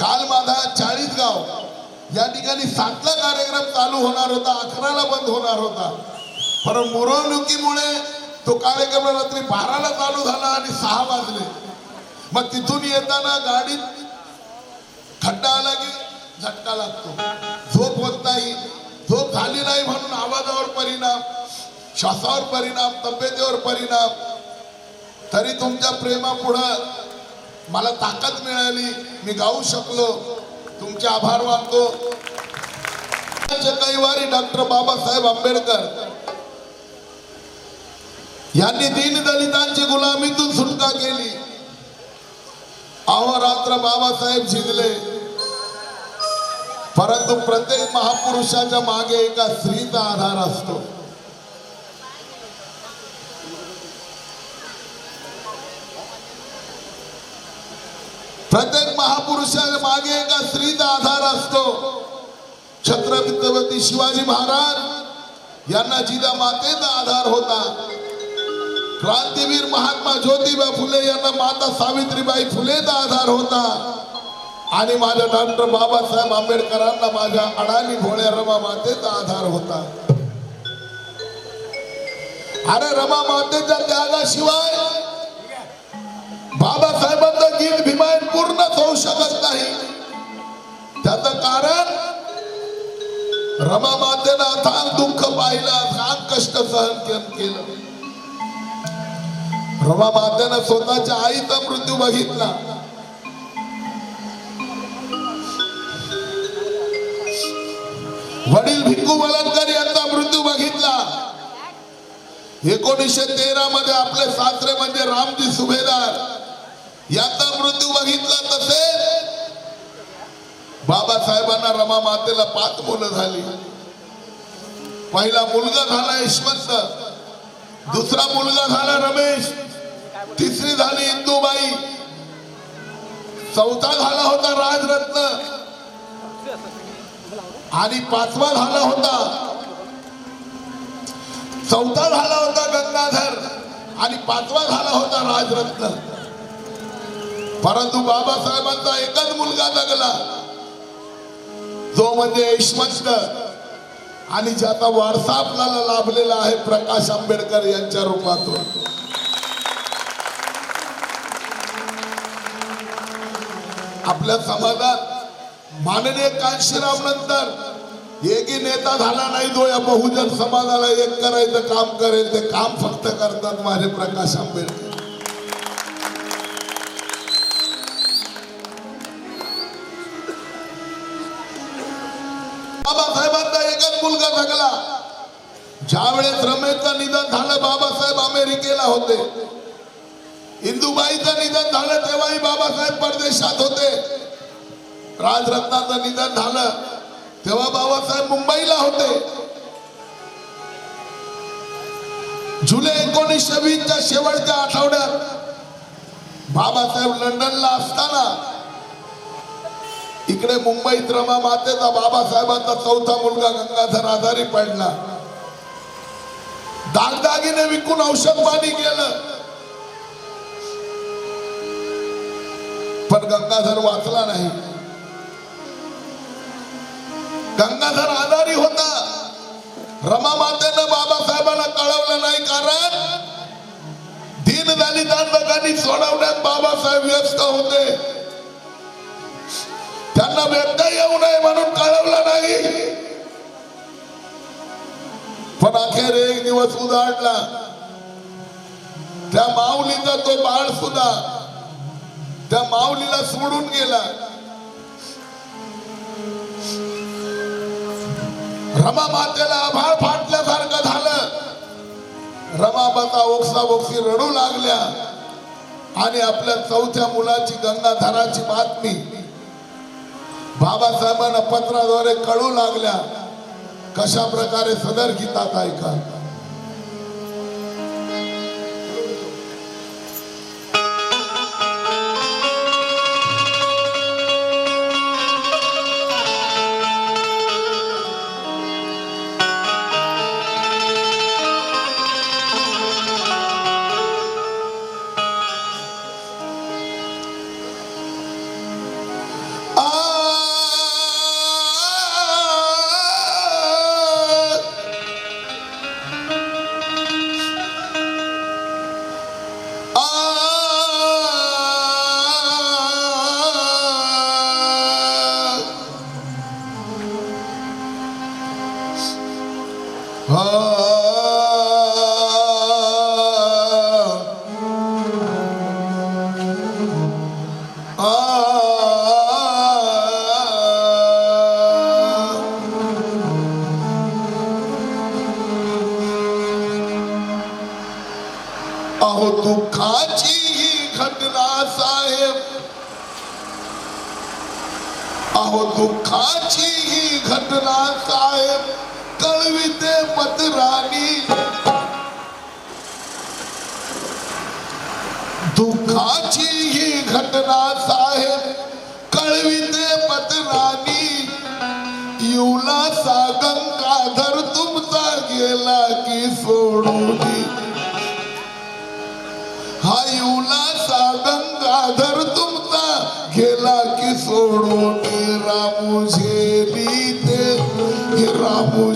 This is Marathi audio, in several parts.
काल माझा चाळीस गाव या ठिकाणी सातला कार्यक्रम चालू होणार होता अकराला बंद होणार होता. पण मिरवणुकीमुळे तो कार्यक्रम रात्री बाराला चालू झाला आणि सहा वाजले. मग तिथून येताना गाडीत खड्डा आला की झटका लागतो. झोप होत नाही. झोप झाली नाही म्हणून आवाजावर परिणाम श्वासावर परिणाम तब्येतीवर परिणाम. तरी तुमच्या प्रेमापुढं मला ताकद मिळाली मी गाऊ शकलो. तुमचे आभार मानतो. कैवारी डॉक्टर बाबासाहेब आंबेडकर. यांनी दीनदलितांची गुलामीतून सुटका केली. अहोरात्र बाबासाहेब जिंकले. परंतु प्रत्येक महापुरुषाच्या मागे एका स्त्रीचा आधार असतो. प्रत्येक महापुरुषाच्या मागे एका स्त्रीचा आधार असतो. छत्रपती शिवाजी महाराज यांना जिजा मातेचा आधार होता. क्रांतीवीर महात्मा ज्योतिबा फुले यांना माता सावित्रीबाई फुलेचा आधार होता. आणि माझ्या डॉक्टर बाबासाहेब आंबेडकरांना माझ्या अडाणी भोळ्या रमा मातेचा आधार होता. अरे रमा मातेच्या त्यागाशिवाय बाबासाहेबांचं गीत भीमायन पूर्णच होऊ शकत नाही. त्याचं कारण रमा मातेनं अथांग दुःख पाहिलं अथांग कष्ट सहन केलं. रमा मातेनं स्वतःच्या आईचा मृत्यू बघितला. वडील भिक्खू वलनकर यांचा मृत्यू बघितला. एकोणीसशे तेरा मध्ये आपले सासरे म्हणजे रामजी सुभेदार. याचा मृत्यू बघितला तसेच बाबासाहेबांना रमा मातेला पाच मुलं झाली. पहिला मुलगा झाला यशवंत दुसरा मुलगा झाला रमेश तिसरी झाली इंदुबाई चौथा झाला होता राजरत्न आणि पाचवा झाला होता चौथा झाला होता गंगाधर आणि पाचवा झाला होता राजरत्न. परंतु बाबासाहेबांचा एकच मुलगा जगला. जो म्हणजे यशवंत आणि ज्याचा वारसा आपल्याला लाभलेला आहे प्रकाश आंबेडकर यांच्या रूपातून. आपल्या समाजात माननीय कांशीराम नंतर एकही नेता झाला नाही जो या बहुजन समाजाला एक करायचं काम करेल ते काम फक्त करतात माझे प्रकाश आंबेडकर. ज्यावेळेस रमेशचं निधन झालं बाबासाहेब अमेरिकेला होते. इंदुबाईचं निधन झालं तेव्हाही बाबासाहेब परदेशात होते. राजरत्नाचं निधन झालं तेव्हा बाबासाहेब मुंबईला होते. जुलै एकोणीसशे वीसच्या शेवटच्या आठवड्यात बाबासाहेब लंडनला असताना इकडे मुंबईत रमा मातेचा बाबासाहेबांचा चौथा मुलगा गंगाधर आजारी पडला. दागदागिने विकून औषध पाणी केलं. पण गंगाधर वाचला नाही. गंगाधर आजारी होता. रमा मातेनं बाबासाहेबांना कळवलं नाही कारण दीन दलितांना सोडवण्यात बाबासाहेब व्यस्त होते. त्यांना व्यत्यय येऊ नये म्हणून कळवलं नाही. पण अखेर एक दिवस उजाडला त्या माऊलीचा तो बाळ सुद्धा त्या माऊलीला सोडून गेला. रमा मातेला आभाळ फाटल्यासारखं झालं. रमाबाचा ओक्सा ओक्सी रडू लागल्या. आणि आपल्या चौथ्या मुलाची गंगाधराची बातमी बाबासाहेबांना पत्राद्वारे कळू लागल्या कशा प्रकारे सदर गीतात ऐका. अहो दुःखाची ही घटना साहेब. अहो दुःखाची ही घटना साहेब. कळविते पत्रानी दुःखाची ही घटना साहेब. कळविते पत्रानी येऊला सागंगाधर तुमचा गेला की सोडून. आयुला साधन आधार तुमचा गेला की सोडून रामू झेली ते रामू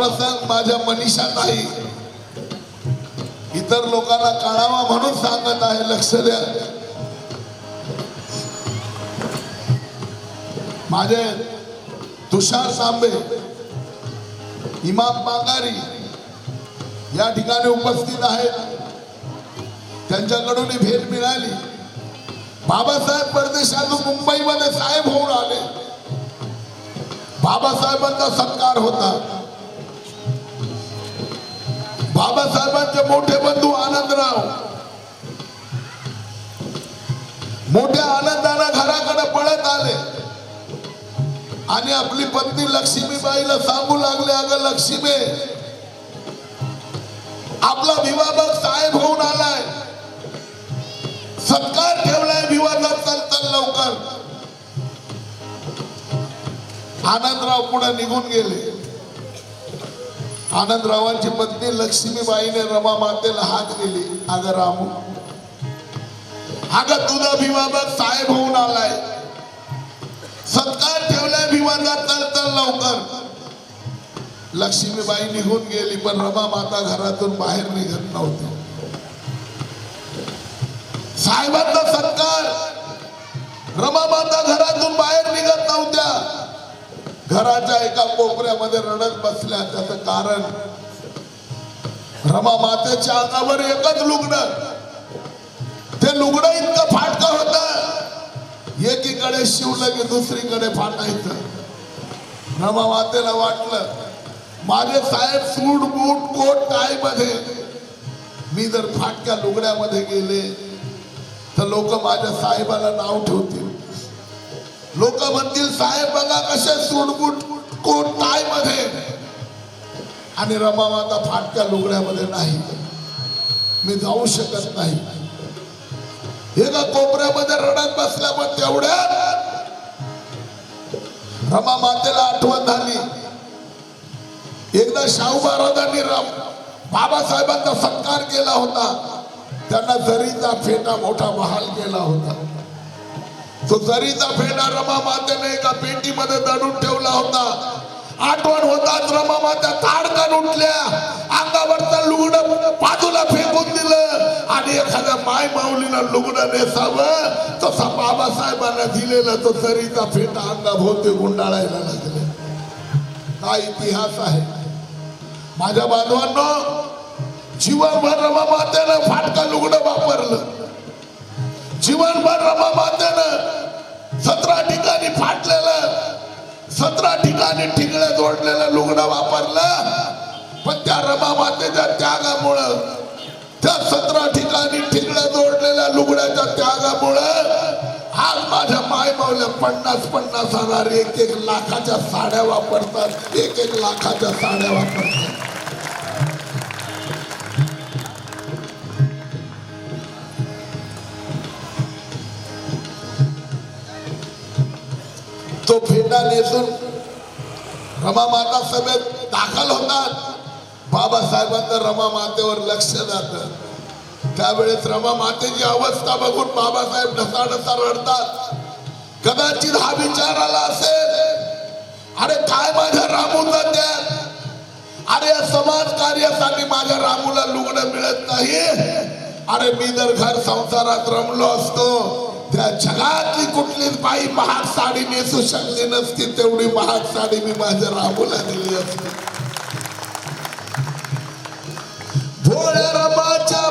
प्रसंग माझ्या मनीषात नाही इतर लोकांना कळावा म्हणून सांगत आहे लक्ष द्या. माझे तुषार सांबे इमाम बांगारी या ठिकाणी उपस्थित आहेत. त्यांच्याकडून भेट मिळाली. बाबासाहेब परदेशातून मुंबईमध्ये साहेब होऊन आले. बाबासाहेबांचा सत्कार होता. बाबासाहेबांचे मोठे बंधू आनंदराव. मोठ्या आनंदानं घराकडे पळत आले. आणि आपली पत्नी लक्ष्मीबाईला सांगू लागले अगं लक्ष्मी आपला विवाह साहेब होऊन आलाय. सत्कार ठेवलाय विवादात चल चल लवकर. आनंदराव पुढे निघून गेले. आनंदरावांची पत्नी लक्ष्मीबाईने रमा मातेला हात दिली. अगं रामू अगं तुझा विवाह साहेब होऊन आलाय. सत्कार ठेवलाय भीमाचा तर तर लवकर. लक्ष्मीबाई निघून गेली पण रमा माता घरातून बाहेर निघत नव्हती. साहेबांचा सत्कार. रमा माता घरातून घराच्या एका कोपऱ्यामध्ये रडत बसल्या त्याचं कारण रमा मातेच्या अंगावर एकच लुगडं. ते लुगडं इतकं फाटकं होत. एकीकडे शिवलं की दुसरीकडे फाटायचं. रमा मातेला वाटलं माझे साहेब सूट बूट कोट टायमध्ये मी जर फाटक्या लुगड्यामध्ये गेले तर लोक माझ्या साहेबाला नाव ठेवतील. लोक म्हणतील साहेब बघा कसे सूटबूट कोट काय मध्ये आणि रमा माता फाटक्या लुगड्यामध्ये नाही. मी जाऊ शकत नाही. एका कोपऱ्यामध्ये रडत बसल्या पण तेवढ्या रमा मातेला आठवण झाली. एकदा शाहू महाराजांनी राम बाबासाहेबांचा सत्कार केला होता. त्यांना जरीचा फेटा मोठा महाल केला होता. तो जरीचा फेटा रमा मातेने एका पेटीमध्ये दडून ठेवला होता. आठवण होताच रमा मात्या ताडकन उठल्या. अंगावरचं लुगड बाजूला फेकून दिलं. आणि एखाद्या माय माऊलीनं लुगडं नेसावं. तसा बाबासाहेबांना दिलेला तो जरीचा फेटा अंगाभोवती गुंडाळायला लागले. हा इतिहास आहे. माझ्या बांधवांनो जीवनभर रमा मातेनं फाटका लुगडं वापरलं. जीवनभर रमा सतरा ठिकाणी फाटलेलं सतरा ठिकाणी ठिगळं जोडलेलं लुगडं वापरलं. पण त्या रमा मातेच्या त्यागामुळं त्या सतरा ठिकाणी ठिगळं जोडलेल्या लुगड्याच्या त्यागामुळं आज माझ्या मायमावल्या पन्नास पन्नास हजार एक एक लाखाच्या साड्या वापरतात एक एक लाखाच्या साड्या वापरतात. तो नेसून रमा माता सभेत दाखल होतात. बाबासाहेबांचं रमा मातेवर लक्ष जात. त्यावेळेस रमा मातेची अवस्था बघून बाबासाहेब ढसा ढसा रडतात. कदाचित हा विचार आला असेल अरे काय माझ्या रामूचं त्यात अरे समाज कार्यासाठी माझ्या रामूला लुगडं मिळत नाही. अरे मी जर घर संसारात रमलो असतो जगातली कुठलीच बाई महाग साडी नेसू शकली नसती तेवढी महाग साडी मी माझ्या रामूला दिली असते. भोळ्या रमाच्या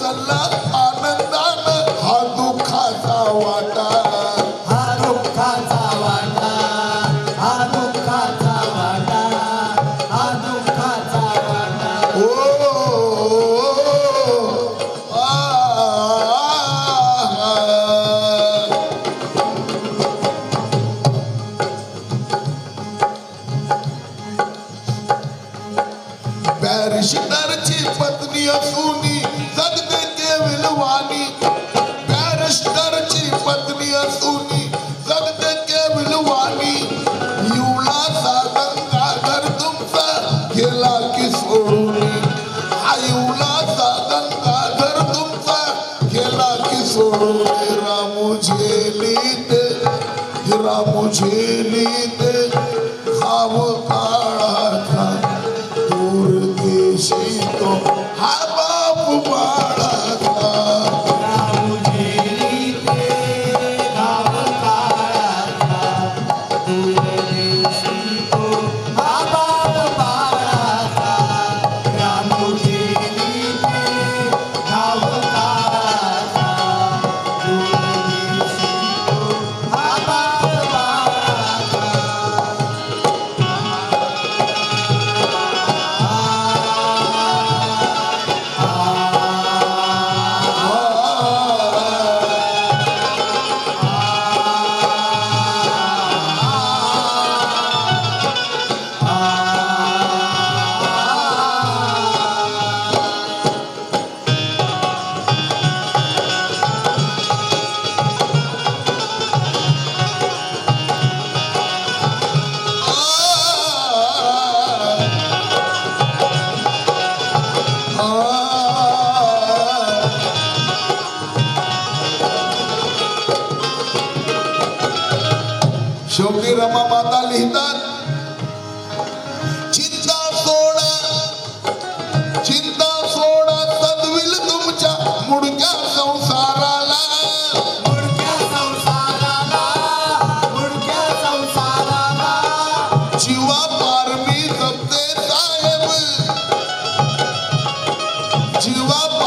तरी उचलला आनंदानं Jesus. रमा माता लिहितात. चिंता सोडा चिंता सोडा सदविल तुमच्या मुडक्या संसाराला. मुडक्या संसाराला मुडक्या संसाराला. जीवा पारमी जपते साहेब. जीवा